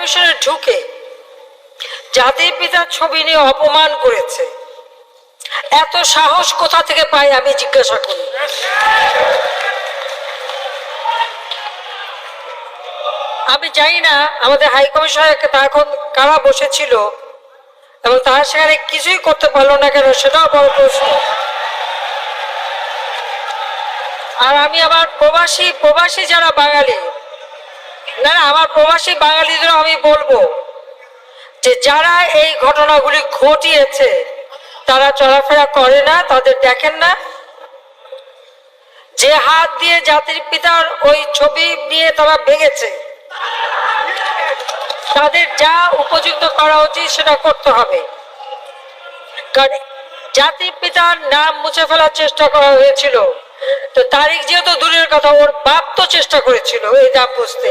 কমিশনে ঢুকে জাতির পিতার ছবি নিয়ে অপমান করেছে। এত সাহস কোথা থেকে পাই আমি জিজ্ঞাসা করি। আমি জানি না, আমাদের হাই কমিশনার এখন কারা বসেছিল এবং তারা সেখানে কিছুই করতে পারল না কেন সেটাও বড় প্রশ্ন। আর আমি আমার প্রবাসী প্রবাসী যারা বাঙালি না না, আমার প্রবাসী বাঙালিদের আমি বলব যে যারা এই ঘটনাগুলি ঘটিয়েছে, তারা চলাফেরা করে না, তাদের দেখেন না। যে হাত দিয়ে জাতির পিতার ওই ছবি নিয়ে তারা ভেঙেছে, তাদের যা উপযুক্ত করা উচিত সেটা করতে হবে। কারণ জাতির পিতার নাম মুছে ফেলার চেষ্টা করা হয়েছিল। তো তারিখ যেহেতু দূরের কথা, ওর বাপ তো চেষ্টা করেছিল, এই নাম বুঝতে।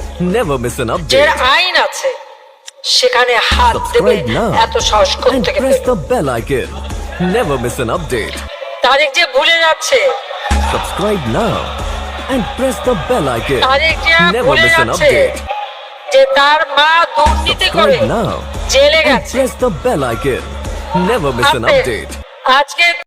Never miss an যে update. আইন আছে সেখানে হাত দেবে. এত সাহস And থেকে press the bell icon. Never miss an update. তারিখ যে ভুলে যাচ্ছে Subscribe now. And press the bell icon. তারিখ যে Never ভুলে miss an যাচ্ছে update. যে তার মা দুর্নীতি করে Subscribe now. জেলে And গেছে press the bell icon. Never miss an আপনি update. আজকে